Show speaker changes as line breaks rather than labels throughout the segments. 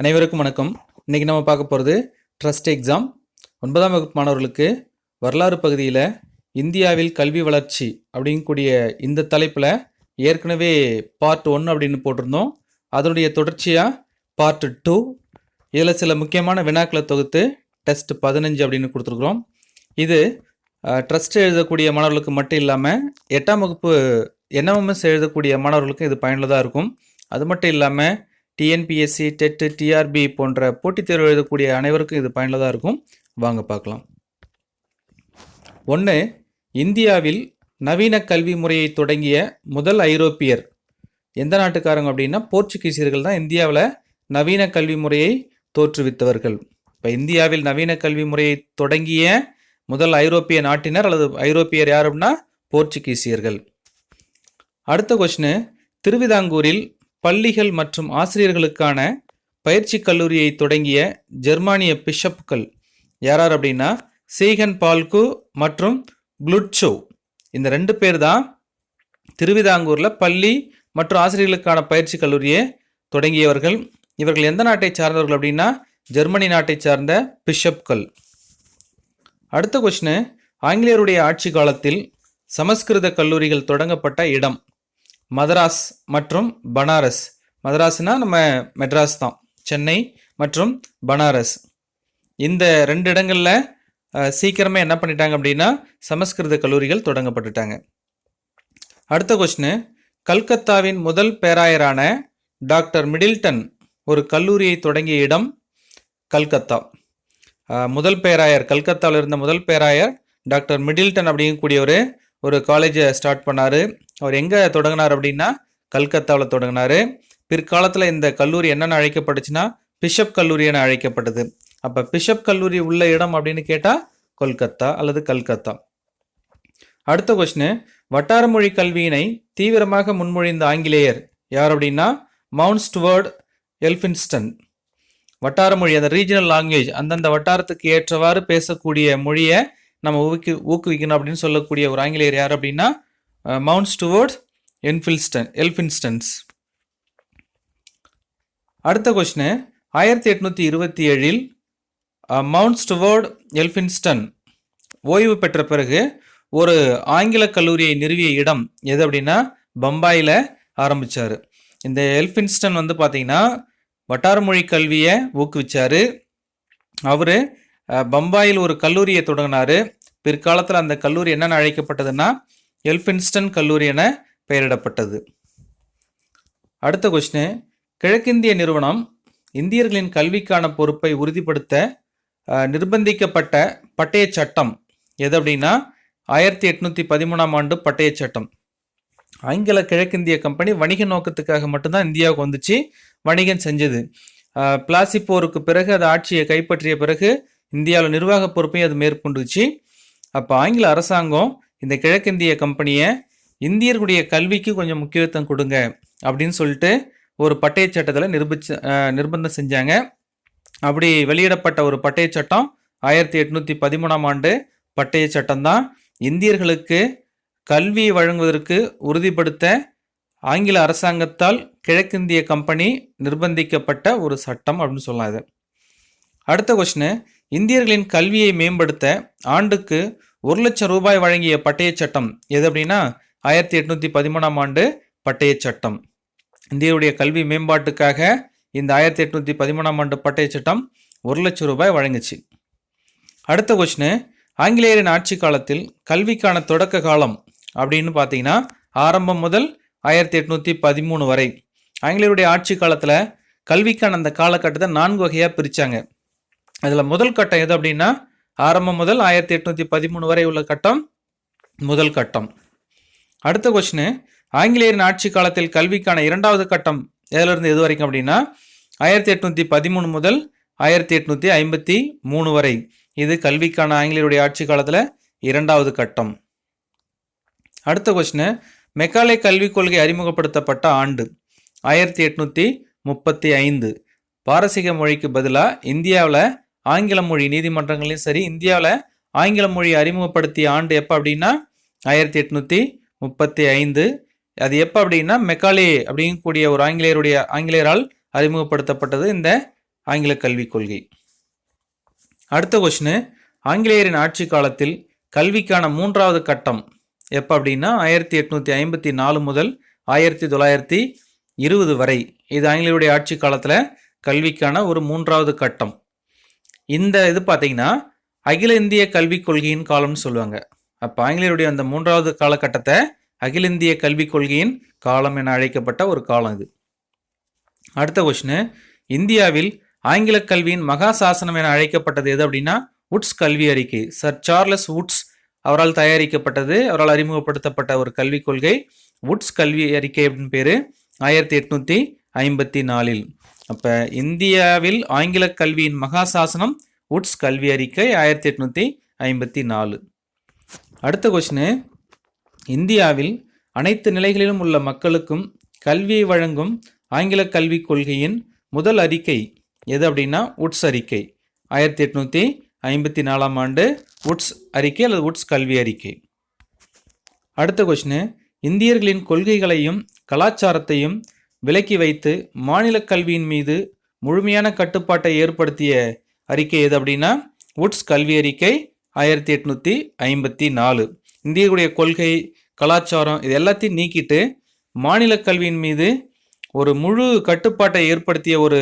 அனைவருக்கும் வணக்கம். இன்றைக்கி நம்ம பார்க்க போகிறது ட்ரஸ்ட் எக்ஸாம் ஒன்பதாம் வகுப்பு மாணவர்களுக்கு வரலாறு பகுதியில் இந்தியாவில் கல்வி வளர்ச்சி அப்படிங்கக்கூடிய இந்த தலைப்பில் ஏற்கனவே பார்ட் ஒன் அப்படின்னு போட்டிருந்தோம். அதனுடைய தொடர்ச்சியாக பார்ட் டூ இதில் சில முக்கியமான வினாக்களை தொகுத்து டெஸ்ட் பதினஞ்சு அப்படின்னு கொடுத்துருக்குறோம். இது ட்ரஸ்ட் எழுதக்கூடிய மாணவர்களுக்கு மட்டும் இல்லாமல் எட்டாம் வகுப்பு என்எம்எஸ் எழுதக்கூடிய மாணவர்களுக்கும் இது பயனுள்ளதாக இருக்கும். அது மட்டும் இல்லாமல் டிஎன்பிஎஸ்சி டெட்டு டிஆர்பி போன்ற போட்டித் தேர்வு எழுதக்கூடிய அனைவருக்கும் இது பயனுள்ளதாக இருக்கும். வாங்க பார்க்கலாம். ஒன்று இந்தியாவில் நவீன கல்வி முறையை தொடங்கிய முதல் ஐரோப்பியர் எந்த நாட்டுக்காரங்க அப்படின்னா போர்ச்சுகீசியர்கள் தான் இந்தியாவில் நவீன கல்வி முறையை தோற்றுவித்தவர்கள். இப்போ இந்தியாவில் நவீன கல்வி முறையை தொடங்கிய முதல் ஐரோப்பிய நாட்டினர் அல்லது ஐரோப்பியர் யார் அப்படின்னா போர்ச்சுகீசியர்கள். அடுத்த கொஸ்டின் திருவிதாங்கூரில் பள்ளிகள் மற்றும் ஆசிரியர்களுக்கான பயிற்சி கல்லூரியை தொடங்கிய ஜெர்மானிய பிஷப்புகள். யாரார் அப்படின்னா சீகன் பால்கு மற்றும் ப்ளுட்சோ. இந்த ரெண்டு பேர் தான் திருவிதாங்கூரில் பள்ளி மற்றும் ஆசிரியர்களுக்கான பயிற்சி கல்லூரியை தொடங்கியவர்கள். இவர்கள் எந்த நாட்டை சார்ந்தவர்கள் அப்படின்னா ஜெர்மனி நாட்டை சார்ந்த பிஷப்கள் அடுத்த கொஸ்டின் ஆங்கிலேயருடைய ஆட்சி காலத்தில் சமஸ்கிருத கல்லூரிகள் தொடங்கப்பட்ட இடம். மதராஸ் மற்றும் பனாரஸ். மதராஸ்னா நம்ம மெட்ராஸ் தான். சென்னை மற்றும் பனாரஸ். இந்த ரெண்டு இடங்களில் சீக்கிரமே என்ன பண்ணிட்டாங்க அப்படின்னா சமஸ்கிருத கல்லூரிகள் தொடங்கப்பட்டுட்டாங்க. அடுத்த கொஸ்டின் கல்கத்தாவின் முதல் பேராயரான டாக்டர் மிடில்டன் ஒரு கல்லூரியை தொடங்கிய இடம் கல்கத்தா. முதல் பேராயர் கல்கத்தாவில் இருந்த முதல் பேராயர் டாக்டர் மிடில்டன் அப்படிங்கக்கூடியவர் ஒரு காலேஜை ஸ்டார்ட் பண்ணார். அவர் எங்கே தொடங்கினார் அப்படின்னா கல்கத்தாவில் தொடங்கினார். பிற்காலத்தில் இந்த கல்லூரி என்னென்னு அழைக்கப்பட்டுச்சுன்னா பிஷப் கல்லூரி என அழைக்கப்பட்டது. அப்போ பிஷப் கல்லூரி உள்ள இடம் அப்படின்னு கேட்டால் கொல்கத்தா அல்லது கல்கத்தா. அடுத்த கொஸ்டின் வட்டார மொழி கல்வியினை தீவிரமாக முன்மொழிந்த ஆங்கிலேயர் யார் அப்படின்னா மவுண்ட் ஸ்டுவர்ட் எல்ஃபின்ஸ்டன். வட்டார மொழி அந்த ரீஜனல் லாங்குவேஜ் அந்தந்த வட்டாரத்துக்கு ஏற்றவாறு பேசக்கூடிய மொழியை நம்ம ஊக்கி ஊக்குவிக்கணும் அப்படின்னு சொல்லக்கூடிய ஒரு ஆங்கிலேயர் யார் அப்படின்னா மவுண்ட் ஸ்டுவர்ட் என்ஃபில்ஸ்டன் எல்ஃபின்ஸ்டன்ஸ் அடுத்த கொஷினு ஆயிரத்தி எட்நூற்றி இருபத்தி ஏழில் மவுண்ட் ஸ்டுவோர்ட் எல்ஃபின்ஸ்டன் ஓய்வு பெற்ற பிறகு ஒரு ஆங்கில கல்லூரியை நிறுவிய இடம் எது அப்படின்னா பம்பாயில் ஆரம்பித்தார் இந்த எல்ஃபின்ஸ்டன் வந்து பார்த்திங்கன்னா வட்டார மொழி கல்வியை ஊக்குவிச்சார். அவர் uh, பம்பாயில் ஒரு கல்லூரியை தொடங்கினார். பிற்காலத்தில் அந்த கல்லூரி என்னென்ன அழைக்கப்பட்டதுன்னா எல்ஃபின்ஸ்டன் கல்லூரி என பெயரிடப்பட்டது. அடுத்த கொஸ்டின் கிழக்கிந்திய நிறுவனம் இந்தியர்களின் கல்விக்கான பொறுப்பை உறுதிப்படுத்த நிர்பந்திக்கப்பட்ட பட்டய சட்டம் எது அப்படின்னா ஆயிரத்தி எட்நூற்றி பதிமூணாம் ஆண்டு பட்டய சட்டம். ஆங்கில கிழக்கிந்திய கம்பெனி வணிக நோக்கத்துக்காக மட்டும்தான் இந்தியாவுக்கு வந்துச்சு வணிகம் செஞ்சது. பிளாசிப்போருக்கு பிளாசி போருக்கு பிறகு அது ஆட்சியை கைப்பற்றிய பிறகு இந்தியாவில் நிர்வாக பொறுப்பையும் அது மேற்கொண்டுச்சு. அப்போ ஆங்கில அரசாங்கம் இந்த கிழக்கிந்திய கம்பெனியை இந்தியர்களுடைய கல்விக்கு கொஞ்சம் முக்கியத்துவம் கொடுங்க அப்படின்னு சொல்லிட்டு ஒரு பட்டய சட்டத்தில் நிரூபிச்சு நிர்பந்தம் செஞ்சாங்க. அப்படி வெளியிடப்பட்ட ஒரு பட்டய சட்டம் ஆயிரத்தி எட்நூற்றி பதிமூணாம் ஆண்டு பட்டய சட்டம் தான் இந்தியர்களுக்கு கல்வி வழங்குவதற்கு உறுதிப்படுத்த ஆங்கில அரசாங்கத்தால் கிழக்கிந்திய கம்பெனி நிர்பந்திக்கப்பட்ட ஒரு சட்டம் அப்படின்னு சொல்லாது அடுத்த கொஸ்டின் இந்தியர்களின் கல்வியை மேம்படுத்த ஆண்டுக்கு ஒரு லட்சம் ரூபாய் வழங்கிய பட்டய சட்டம். எது அப்படின்னா ஆயிரத்தி எட்நூற்றி பதிமூணாம் ஆண்டு பட்டய சட்டம். இந்தியருடைய கல்வி மேம்பாட்டுக்காக இந்த ஆயிரத்தி எட்நூற்றி பதிமூணாம் ஆண்டு பட்டய சட்டம் ஒரு லட்சம் ரூபாய் வழங்குச்சு. அடுத்த கொஸ்டின் ஆங்கிலேயரின் ஆட்சி காலத்தில் கல்விக்கான தொடக்க காலம் அப்படின்னு பார்த்தீங்கன்னா ஆரம்பம் முதல் ஆயிரத்தி எட்நூற்றி பதிமூணு வரை. ஆங்கிலேயருடைய ஆட்சி காலத்தில் கல்விக்கான அந்த காலகட்டத்தை நான்கு வகையாக பிரித்தாங்க அதில் முதல் கட்டம் எது அப்படின்னா ஆரம்பம் முதல் ஆயிரத்தி எட்நூற்றி பதிமூணு வரை உள்ள கட்டம் முதல் கட்டம். அடுத்த கொஸ்டின் ஆங்கிலேயரின் ஆட்சி காலத்தில் கல்விக்கான இரண்டாவது கட்டம் எதிலிருந்து எது வரைக்கும் அப்படின்னா ஆயிரத்தி எட்நூற்றி பதிமூணு முதல் ஆயிரத்தி எட்நூற்றி ஐம்பத்தி மூணு வரை. இது கல்விக்கான ஆங்கிலேயருடைய ஆட்சி காலத்தில் இரண்டாவது கட்டம். அடுத்த கொஸ்டின் மெக்காலே கல்விக் கொள்கை அறிமுகப்படுத்தப்பட்ட ஆண்டு ஆயிரத்தி எட்நூற்றி முப்பத்தி ஐந்து. பாரசீக மொழிக்கு பதிலாக இந்தியாவில் ஆங்கில மொழி நீதிமன்றங்களையும் சரி இந்தியாவில் ஆங்கில மொழி அறிமுகப்படுத்திய ஆண்டு எப்போ அப்படின்னா ஆயிரத்தி எட்நூற்றி முப்பத்தி ஐந்து. அது எப்போ அப்படின்னா மெக்காலே அப்படிங்கக்கூடிய ஒரு ஆங்கிலேயருடைய ஆங்கிலேயரால் அறிமுகப்படுத்தப்பட்டது இந்த ஆங்கில கல்விக் கொள்கை. அடுத்த கொஷினு ஆங்கிலேயரின் ஆட்சி காலத்தில் கல்விக்கான மூன்றாவது கட்டம் எப்போ அப்படின்னா ஆயிரத்தி எட்நூற்றி ஐம்பத்தி நாலு முதல் ஆயிரத்தி தொள்ளாயிரத்தி இருபது வரை. இது ஆங்கிலேயருடைய ஆட்சி காலத்தில் கல்விக்கான ஒரு மூன்றாவது கட்டம். இந்த இது பார்த்தீங்கன்னா அகில இந்திய கல்விக் கொள்கையின் காலம்னு சொல்லுவாங்க. அப்போ ஆங்கிலேயருடைய அந்த மூன்றாவது காலகட்டத்தை அகில இந்திய கல்விக் கொள்கையின் காலம் என அழைக்கப்பட்ட ஒரு காலம் இது. அடுத்த கொஸ்டின் இந்தியாவில் ஆங்கில கல்வியின் மகா சாசனம் என அழைக்கப்பட்டது எது அப்படின்னா உட்ஸ் கல்வி அறிக்கை. சர் சார்லஸ் உட்ஸ் அவரால் தயாரிக்கப்பட்டது அவரால் அறிமுகப்படுத்தப்பட்ட ஒரு கல்விக் கொள்கை உட்ஸ் கல்வி அறிக்கை அப்படின்னு பேர் ஆயிரத்தி எட்நூற்றி ஐம்பத்தி நாலில். அப்போ இந்தியாவில் ஆங்கில கல்வியின் மகா சாசனம் உட்ஸ் கல்வி அறிக்கை ஆயிரத்தி எட்நூற்றி ஐம்பத்தி நாலு. அடுத்த கொஷினு இந்தியாவில் அனைத்து நிலைகளிலும் உள்ள மக்களுக்கும் கல்வியை வழங்கும் ஆங்கில கல்விக் கொள்கையின் முதல் அறிக்கை எது அப்படின்னா உட்ஸ் அறிக்கை. ஆயிரத்தி எட்நூற்றி ஐம்பத்தி நாலாம் ஆண்டு உட்ஸ் அறிக்கை அல்லது உட்ஸ் கல்வி அறிக்கை. அடுத்த கொஷினு இந்தியர்களின் கொள்கைகளையும் கலாச்சாரத்தையும் விலக்கி வைத்து மாநில கல்வியின் மீது முழுமையான கட்டுப்பாட்டை ஏற்படுத்திய அறிக்கை எது அப்படின்னா உட்ஸ் கல்வி அறிக்கை ஆயிரத்தி எட்நூற்றி ஐம்பத்தி நாலு. இந்தியர்களுடைய கொள்கை கலாச்சாரம் இது எல்லாத்தையும் நீக்கிட்டு மாநில கல்வியின் மீது ஒரு முழு கட்டுப்பாட்டை ஏற்படுத்திய ஒரு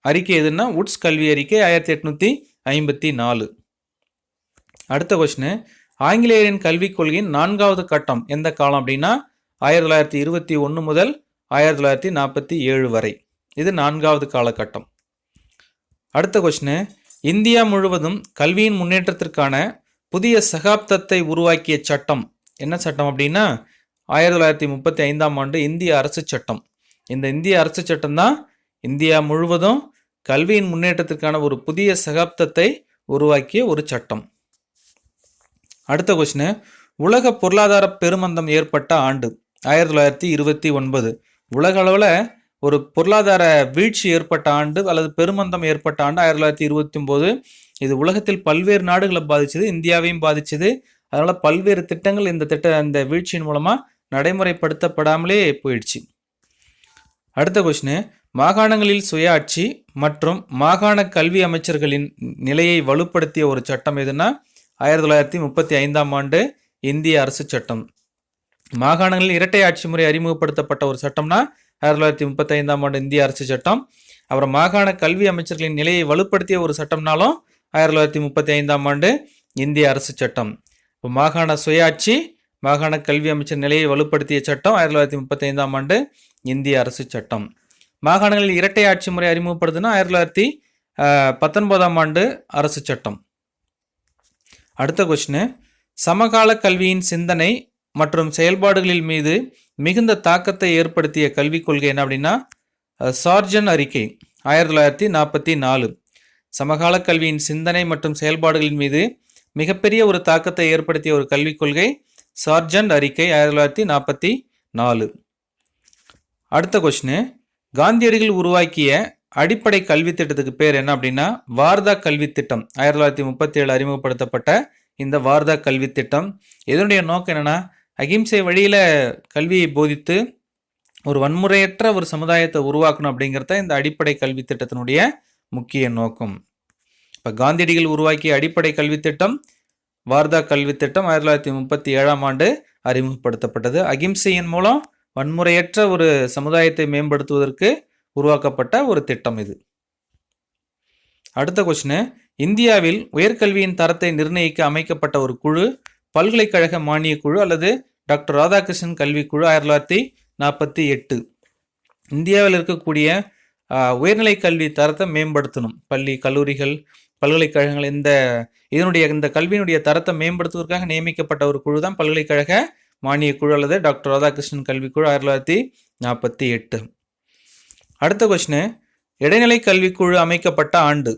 அறிக்கை எதுன்னா உட்ஸ் கல்வி அறிக்கை ஆயிரத்தி எட்நூற்றி ஐம்பத்தி நாலு. அடுத்த கொஸ்டின் ஆங்கிலேயரின் கல்விக் கொள்கையின் நான்காவது கட்டம் எந்த காலம் அப்படின்னா ஆயிரத்தி தொள்ளாயிரத்தி இருபத்தி ஒன்று முதல் ஆயிரத்தி தொள்ளாயிரத்தி நாற்பத்தி ஏழு வரை. இது நான்காவது காலகட்டம். அடுத்த கொஸ்டின் இந்தியா முழுவதும் கல்வியின் முன்னேற்றத்திற்கான புதிய சகாப்தத்தை உருவாக்கிய சட்டம். என்ன சட்டம் அப்படின்னா ஆயிரத்தி தொள்ளாயிரத்தி முப்பத்தி ஐந்தாம் ஆண்டு இந்திய அரசு சட்டம். இந்த இந்திய அரசு சட்டம் தான் இந்தியா முழுவதும் கல்வியின் முன்னேற்றத்திற்கான ஒரு புதிய சகாப்தத்தை உருவாக்கிய ஒரு சட்டம். அடுத்த கொஸ்டின் உலக பொருளாதார பெருமந்தம் ஏற்பட்ட ஆண்டு ஆயிரத்தி தொள்ளாயிரத்தி இருபத்தி ஒன்பது. உலக அளவில் ஒரு பொருளாதார வீழ்ச்சி ஏற்பட்ட ஆண்டு அல்லது பெருமந்தம் ஏற்பட்ட ஆண்டு ஆயிரத்தி தொள்ளாயிரத்தி இருபத்தி ஒம்போது. இது உலகத்தில் பல்வேறு நாடுகளை பாதிச்சது இந்தியாவையும் பாதிச்சது. அதனால் பல்வேறு திட்டங்கள் இந்த திட்ட இந்த வீழ்ச்சியின் மூலமாக நடைமுறைப்படுத்தப்படாமலே போயிடுச்சு. அடுத்த கொஸ்டின் மாகாணங்களில் சுயாட்சி மற்றும் மாகாண கல்வி அமைச்சர்களின் நிலையை வலுப்படுத்திய ஒரு சட்டம் எதுனா ஆயிரத்தி தொள்ளாயிரத்தி முப்பத்தி ஐந்தாம் ஆண்டு இந்திய அரசு சட்டம். மாகாணங்களில் இரட்டை ஆட்சி முறை அறிமுகப்படுத்தப்பட்ட ஒரு சட்டம்னா ஆயிரத்தி தொள்ளாயிரத்தி முப்பத்தி ஐந்தாம் ஆண்டு இந்திய அரசு சட்டம். அப்புறம் மாகாண கல்வி அமைச்சர்களின் நிலையை வலுப்படுத்திய ஒரு சட்டம்னாலும் ஆயிரத்தி தொள்ளாயிரத்தி முப்பத்தி ஐந்தாம் ஆண்டு இந்திய அரசு சட்டம். இப்போ மாகாண சுயாட்சி மாகாண கல்வி அமைச்சர் நிலையை வலுப்படுத்திய சட்டம் ஆயிரத்தி தொள்ளாயிரத்தி முப்பத்தி ஐந்தாம் ஆண்டு இந்திய அரசு சட்டம். மாகாணங்களில் இரட்டை ஆட்சி முறை அறிமுகப்படுத்துனா ஆயிரத்தி தொள்ளாயிரத்தி பத்தொன்பதாம் ஆண்டு அரசு சட்டம். அடுத்த கொஸ்டின் சமகால கல்வியின் சிந்தனை மற்றும் செயல்பாடுகளில் மீது மிகுந்த தாக்கத்தை ஏற்படுத்திய கல்விக் கொள்கை என்ன அப்படின்னா சார்ஜன் அறிக்கை ஆயிரத்தி தொள்ளாயிரத்தி நாற்பத்தி நாலு. சமகால கல்வியின் சிந்தனை மற்றும் செயல்பாடுகளின் மீது மிகப்பெரிய ஒரு தாக்கத்தை ஏற்படுத்திய ஒரு கல்விக் கொள்கை சார்ஜன் அறிக்கை ஆயிரத்தி தொள்ளாயிரத்தி நாற்பத்தி நாலு. அடுத்த கொஸ்டின் காந்தியடிகள் உருவாக்கிய அடிப்படை கல்வி திட்டத்துக்கு பேர் என்ன அப்படின்னா வார்தா கல்வி திட்டம். ஆயிரத்தி தொள்ளாயிரத்தி முப்பத்தி ஏழு அறிமுகப்படுத்தப்பட்ட இந்த வார்தா கல்வி திட்டம். இதனுடைய நோக்கம் என்னென்னா அகிம்சை வழியில் கல்வியை போதித்து ஒரு வன்முறையற்ற ஒரு சமுதாயத்தை உருவாக்கணும் அப்படிங்கிறத இந்த அடிப்படை கல்வி திட்டத்தினுடைய முக்கிய நோக்கம். இப்போ காந்தியடிகள் உருவாக்கிய அடிப்படை கல்வி திட்டம் வார்தா கல்வி திட்டம் ஆயிரத்தி தொள்ளாயிரத்தி முப்பத்தி ஏழாம் ஆண்டு அறிமுகப்படுத்தப்பட்டது. அகிம்சையின் மூலம் வன்முறையற்ற ஒரு சமுதாயத்தை மேம்படுத்துவதற்கு உருவாக்கப்பட்ட ஒரு திட்டம் இது. அடுத்த கொஸ்டின் இந்தியாவில் உயர்கல்வியின் தரத்தை நிர்ணயிக்க அமைக்கப்பட்ட ஒரு குழு பல்கலைக்கழக மானியக் குழு அல்லது டாக்டர் ராதாகிருஷ்ணன் கல்விக்குழு ஆயிரத்தி தொள்ளாயிரத்தி நாற்பத்தி எட்டு. இந்தியாவில் இருக்கக்கூடிய உயர்நிலை கல்வி தரத்தை மேம்படுத்தணும். பள்ளி கல்லூரிகள் பல்கலைக்கழகங்கள் இந்த இதனுடைய இந்த கல்வியினுடைய தரத்தை மேம்படுத்துவதற்காக நியமிக்கப்பட்ட ஒரு குழு தான் பல்கலைக்கழக மானியக் குழு அல்லது டாக்டர் ராதாகிருஷ்ணன் கல்விக்குழு ஆயிரத்தி தொள்ளாயிரத்தி நாற்பத்தி எட்டு. அடுத்த கொஸ்டின் இடைநிலை கல்விக்குழு அமைக்கப்பட்ட ஆண்டு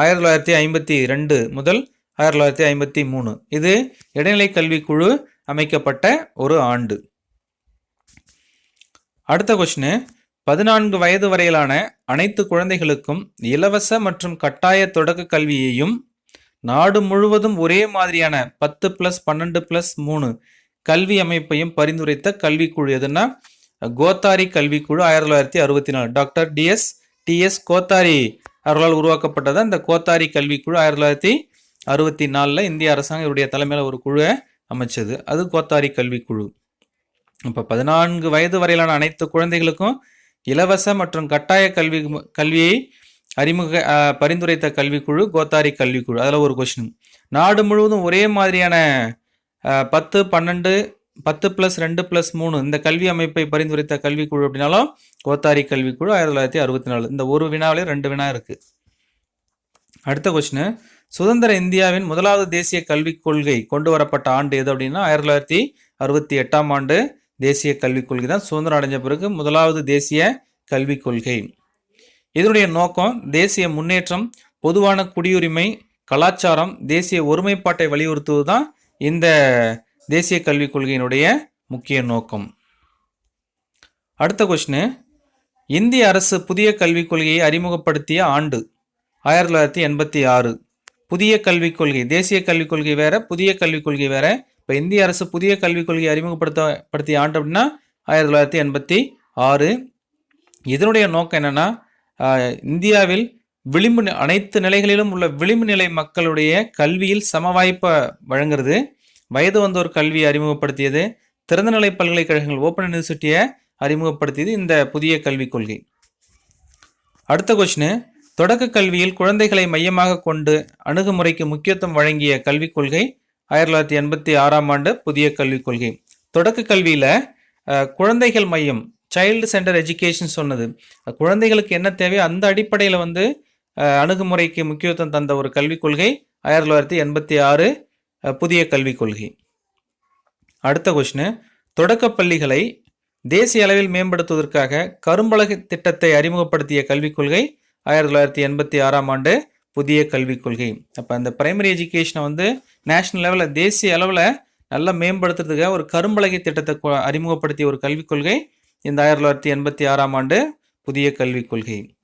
ஆயிரத்தி தொள்ளாயிரத்தி ஐம்பத்தி ரெண்டு முதல் ஆயிரத்தி தொள்ளாயிரத்தி ஐம்பத்தி மூணு. இது இடைநிலை கல்விக்குழு அமைக்கப்பட்ட ஒரு ஆண்டு. அடுத்த கொஸ்டின் பதினான்கு வயது வரையிலான அனைத்து குழந்தைகளுக்கும் இலவச மற்றும் கட்டாய தொடக்க கல்வியையும் நாடு முழுவதும் ஒரே மாதிரியான பத்து பிளஸ் பன்னெண்டு பிளஸ் மூணு கல்வி அமைப்பையும் பரிந்துரைத்த கல்விக்குழு எதுன்னா கோத்தாரி கல்விக்குழு ஆயிரத்தி தொள்ளாயிரத்தி அறுபத்தி நாலு. டாக்டர் டிஎஸ் டிஎஸ் கோத்தாரி அவர்களால் உருவாக்கப்பட்டது அந்த கோத்தாரி கல்விக்குழு ஆயிரத்தி தொள்ளாயிரத்தி அறுபத்தி நாலில் இந்திய அரசாங்கம் இவருடைய தலைமையில் ஒரு குழுவை அமைச்சது. அது கோத்தாரி கல்விக்குழு. இப்போ பதினான்கு வயது வரையிலான அனைத்து குழந்தைகளுக்கும் இலவச மற்றும் கட்டாய கல்வி கல்வியை அறிமுக பரிந்துரைத்த கல்விக்குழு கோத்தாரி கல்விக்குழு. அதில் ஒரு கொஷின் நாடு முழுவதும் ஒரே மாதிரியான பத்து பன்னெண்டு பத்து ப்ளஸ் ரெண்டு ப்ளஸ் மூணு இந்த கல்வி அமைப்பை பரிந்துரைத்த கல்விக்குழு அப்படின்னாலும் கோத்தாரி கல்விக்குழு ஆயிரத்தி தொள்ளாயிரத்தி அறுபத்தி நாலு. இந்த ஒரு வினாவிலே ரெண்டு வினா இருக்குது அடுத்த கொஸ்டின் சுதந்திர இந்தியாவின் முதலாவது தேசிய கல்விக் கொள்கை கொண்டு வரப்பட்ட ஆண்டு எது அப்படின்னா ஆயிரத்தி தொள்ளாயிரத்தி அறுபத்தி எட்டாம் ஆண்டு தேசிய கல்விக் கொள்கை தான் சுதந்திரம் அடைஞ்ச பிறகு முதலாவது தேசிய கல்விக் கொள்கை. இதனுடைய நோக்கம் தேசிய முன்னேற்றம் பொதுவான குடியுரிமை கலாச்சாரம் தேசிய ஒருமைப்பாட்டை வலியுறுத்துவது தான் இந்த தேசிய கல்விக் கொள்கையினுடைய முக்கிய நோக்கம். அடுத்த கொஸ்டின் இந்திய அரசு புதிய கல்விக் கொள்கையை அறிமுகப்படுத்திய ஆண்டு ஆயிரத்தி தொள்ளாயிரத்தி எண்பத்தி ஆறு. புதிய கல்விக் கொள்கை தேசிய கல்விக் கொள்கை வேற புதிய கல்விக் கொள்கை வேற. இப்போ இந்திய அரசு புதிய கல்விக் கொள்கையை அறிமுகப்படுத்தப்படுத்திய ஆண்டு அப்படின்னா ஆயிரத்தி தொள்ளாயிரத்தி எண்பத்தி ஆறு. இதனுடைய நோக்கம் என்னன்னா இந்தியாவில் விளிம்பு நி- அனைத்து நிலைகளிலும் உள்ள விளிம்பு நிலை மக்களுடைய கல்வியில் சம வாய்ப்பை வழங்குறது. வயது வந்தோர் கல்வியை அறிமுகப்படுத்தியது. திறந்தநிலை பல்கலைக்கழகங்கள் ஓப்பன் யூனிவர்சிட்டியை அறிமுகப்படுத்தியது இந்த புதிய கல்விக் கொள்கை. அடுத்த கொஸ்டின் தொடக்க கல்வியில் குழந்தைகளை மையமாக கொண்டு அணுகுமுறைக்கு முக்கியத்துவம் வழங்கிய கல்விக் கொள்கை ஆயிரத்தி தொள்ளாயிரத்தி எண்பத்தி ஆறாம் ஆண்டு புதிய கல்விக் கொள்கை. தொடக்க கல்வியில் குழந்தைகள் மையம் சைல்டு சென்டர் எஜுகேஷன் சொன்னது. குழந்தைகளுக்கு என்ன தேவையோ அந்த அடிப்படையில் வந்து அணுகுமுறைக்கு முக்கியத்துவம் தந்த ஒரு கல்விக் கொள்கை ஆயிரத்தி தொள்ளாயிரத்தி எண்பத்தி ஆறு புதிய கல்விக் கொள்கை. அடுத்த கொஸ்டின் தொடக்கப் பள்ளிகளை தேசிய அளவில் மேம்படுத்துவதற்காக கரும்பலகை திட்டத்தை அறிமுகப்படுத்திய கல்விக் கொள்கை ஆயிரத்தி தொள்ளாயிரத்தி எண்பத்தி ஆறாம் ஆண்டு புதிய கல்விக் கொள்கை. அப்போ அந்த பிரைமரி எஜுகேஷனை வந்து நேஷ்னல் லெவலில் தேசிய அளவில் நல்லா மேம்படுத்துறதுக்காக ஒரு கரும்பலகை திட்டத்தை கொ- அறிமுகப்படுத்திய ஒரு கல்விக் கொள்கை இந்த ஆயிரத்தி தொள்ளாயிரத்தி எண்பத்தி ஆறாம் ஆண்டு புதிய கல்விக் கொள்கை.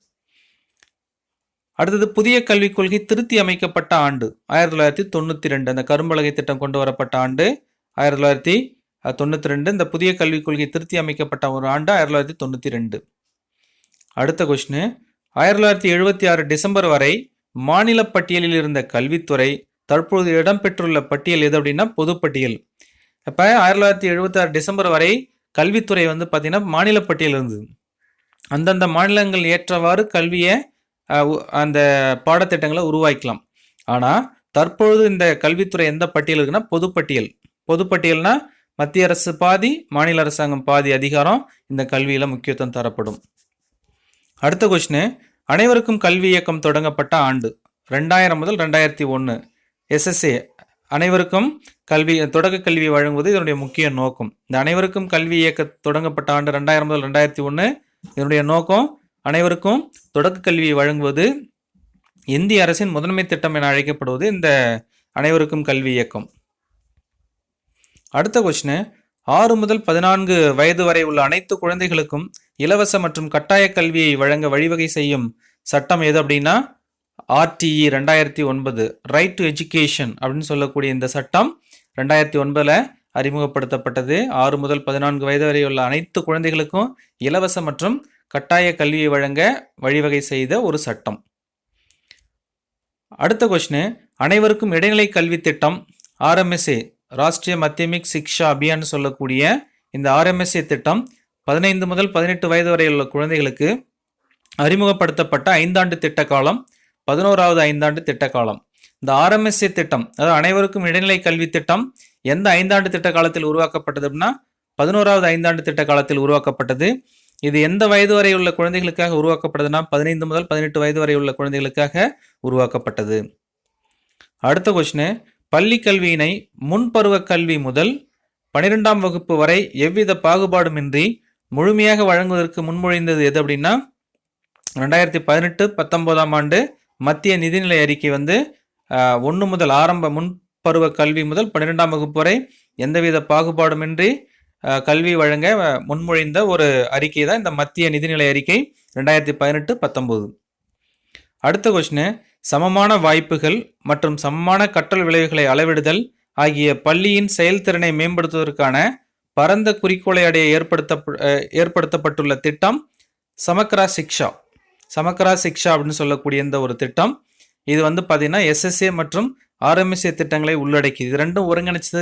அடுத்தது புதிய கல்விக் கொள்கை திருத்தி அமைக்கப்பட்ட ஆண்டு ஆயிரத்தி தொள்ளாயிரத்தி தொண்ணூற்றி ரெண்டு. அந்த கரும்பலகை திட்டம் கொண்டு வரப்பட்ட ஆண்டு ஆயிரத்தி தொள்ளாயிரத்தி தொண்ணூற்றி ரெண்டு. இந்த புதிய கல்விக் கொள்கை திருத்தி அமைக்கப்பட்ட ஒரு ஆண்டு ஆயிரத்தி தொள்ளாயிரத்தி தொண்ணூற்றி ரெண்டு. அடுத்த கொஷின் ஆயிரத்தி தொள்ளாயிரத்தி எழுபத்தி ஆறு டிசம்பர் வரை மாநில பட்டியலில் இருந்த கல்வித்துறை தற்போது இடம்பெற்றுள்ள பட்டியல் எது அப்படின்னா பொதுப்பட்டியல் அப்போ ஆயிரத்தி தொள்ளாயிரத்தி எழுபத்தி ஆறு டிசம்பர் வரை கல்வித்துறை வந்து பார்த்திங்கன்னா மாநில பட்டியல் இருந்தது. அந்தந்த மாநிலங்கள் ஏற்றவாறு கல்வியை உ- அந்த பாடத்திட்டங்களை உருவாக்கலாம். ஆனால் தற்பொழுது இந்த கல்வித்துறை எந்த பட்டியல் இருக்குன்னா பொதுப்பட்டியல் பொதுப்பட்டியல்னா மத்திய அரசு பாதி மாநில அரசாங்கம் பாதி அதிகாரம் இந்த கல்வியில் முக்கியத்துவம் தரப்படும். அடுத்த கொஸ்டின் அனைவருக்கும் கல்வி இயக்கம் தொடங்கப்பட்ட ஆண்டு ரெண்டாயிரம் முதல் ரெண்டாயிரத்தி ஒன்று எஸ்எஸ்ஏ அனைவருக்கும் கல்வி தொடக்க கல்வி வழங்குவது இதனுடைய முக்கிய நோக்கம். இந்த அனைவருக்கும் கல்வி இயக்க தொடங்கப்பட்ட ஆண்டு ரெண்டாயிரம் முதல் ரெண்டாயிரத்தி ஒன்று இதனுடைய நோக்கம் அனைவருக்கும் தொடக்க கல்வியை வழங்குவது இந்திய அரசின் முதன்மை திட்டம் என அழைக்கப்படுவது இந்த அனைவருக்கும் கல்வி இயக்கம். அடுத்த கொஸ்டின் ஆறு முதல் பதினான்கு வயது வரை உள்ள அனைத்து குழந்தைகளுக்கும் இலவச மற்றும் கட்டாய கல்வியை வழங்க வழிவகை செய்யும் சட்டம் எது அப்படின்னா ஆர்டிஇ ரெண்டாயிரத்தி ஒன்பது ரைட் டு எஜுகேஷன் அப்படின்னு சொல்லக்கூடிய இந்த சட்டம் ரெண்டாயிரத்தி ஒன்பதில் அறிமுகப்படுத்தப்பட்டது. ஆறு முதல் பதினான்கு வயது வரை உள்ள அனைத்து குழந்தைகளுக்கும் இலவச மற்றும் கட்டாய கல்வியை வழங்க வழிவகை செய்த ஒரு சட்டம். அடுத்த கொஷினு அனைவருக்கும் இடைநிலை கல்வி திட்டம் ஆர்எம்எஸ்ஏ ராஷ்டிரிய மத்தியமிக் சிக்ஷா அபியான்னு சொல்லக்கூடிய இந்த ஆர்எம்எஸ்ஏ திட்டம் பதினைந்து முதல் பதினெட்டு வயது வரை உள்ள குழந்தைகளுக்கு அறிமுகப்படுத்தப்பட்ட ஐந்தாண்டு திட்ட காலம் பதினோராவது ஐந்தாண்டு திட்ட காலம் இந்த ஆர்எம்எஸ்ஏ திட்டம் அதாவது அனைவருக்கும் இடைநிலை கல்வி திட்டம் எந்த ஐந்தாண்டு திட்ட காலத்தில் உருவாக்கப்பட்டது அப்படின்னா பதினோராவது ஐந்தாண்டு திட்ட காலத்தில் உருவாக்கப்பட்டது. இது எந்த வயது வரை உள்ள குழந்தைகளுக்காக உருவாக்கப்பட்டதுன்னா பதினைந்து முதல் பதினெட்டு வயது வரை உள்ள குழந்தைகளுக்காக உருவாக்கப்பட்டது. அடுத்த கொஸ்டின் பள்ளி கல்வியினை முன்பருவ கல்வி முதல் பனிரெண்டாம் வகுப்பு வரை எவ்வித பாகுபாடுமின்றி முழுமையாக வழங்குவதற்கு முன்மொழிந்தது எது அப்படின்னா ரெண்டாயிரத்தி பதினெட்டு பத்தொன்பதாம் ஆண்டு மத்திய நிதிநிலை அறிக்கை வந்து ஒன்று முதல் ஆரம்ப முன்பருவ கல்வி முதல் பன்னிரெண்டாம் வகுப்பு வரை எந்தவித பாகுபாடுமின்றி கல்வி வழங்க முன்மொழிந்த ஒரு அறிக்கை தான் இந்த மத்திய நிதிநிலை அறிக்கை ரெண்டாயிரத்தி பதினெட்டு பத்தொம்போது அடுத்த கொஸ்டின் சமமான வாய்ப்புகள் மற்றும் சமமான கற்றல் விளைவுகளை அளவிடுதல் ஆகிய பள்ளியின் செயல்திறனை மேம்படுத்துவதற்கான பரந்த குறிக்கோளை அடைய ஏற்படுத்த ஏற்படுத்தப்பட்டுள்ள திட்டம் சமக்ரா சிக்ஷா. சமக்கரா சிக்ஷா அப்படின்னு சொல்லக்கூடிய இந்த ஒரு திட்டம் இது வந்து பார்த்தீங்கன்னா எஸ்எஸ்ஏ மற்றும் ஆர்எம்எஸ்ஏ திட்டங்களை உள்ளடக்கி இது ரெண்டும் ஒருங்கிணைச்சது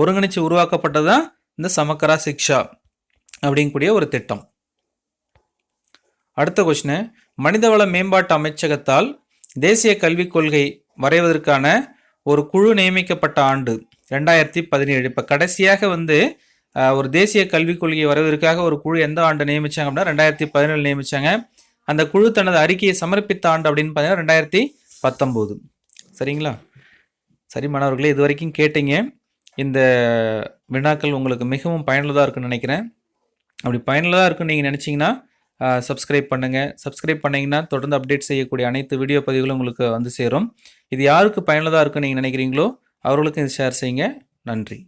ஒருங்கிணைச்சு உருவாக்கப்பட்டது தான் இந்த சமக்கரா சிக்ஷா அப்படிங்கக்கூடிய ஒரு திட்டம். அடுத்த கொஸ்டின் மனிதவள மேம்பாட்டு அமைச்சகத்தால் தேசிய கல்விக் கொள்கை வரைவதற்கான ஒரு குழு நியமிக்கப்பட்ட ஆண்டு ரெண்டாயிரத்தி பதினேழு. இப்போ கடைசியாக வந்து ஒரு தேசிய கல்விக் கொள்கையை வரவிற்காக ஒரு குழு எந்த ஆண்டு நியமிச்சாங்க அப்படின்னா ரெண்டாயிரத்தி பதினேழு நியமிச்சாங்க. அந்த குழு தனது அறிக்கையை சமர்ப்பித்த ஆண்டு அப்படின்னு பார்த்தீங்கன்னா ரெண்டாயிரத்தி பத்தொம்போது. சரிங்களா? சரி மாணவர்களே இது வரைக்கும் கேட்டீங்க. இந்த வினாக்கள் உங்களுக்கு மிகவும் பயனுள்ளதாக இருக்குன்னு நினைக்கிறேன். அப்படி பயனுள்ளதாக இருக்குன்னு நீங்கள் நினச்சிங்கன்னா சப்ஸ்கிரைப் பண்ணுங்கள் சப்ஸ்கிரைப் பண்ணிங்கன்னா தொடர்ந்து அப்டேட் செய்யக்கூடிய அனைத்து வீடியோ பதிவுகளும் உங்களுக்கு வந்து சேரும். இது யாருக்கு பயனுள்ளதாக இருக்குன்னு நீங்கள் நினைக்கிறீங்களோ அவர்களுக்கும் இது ஷேர் செய்யுங்க. நன்றி.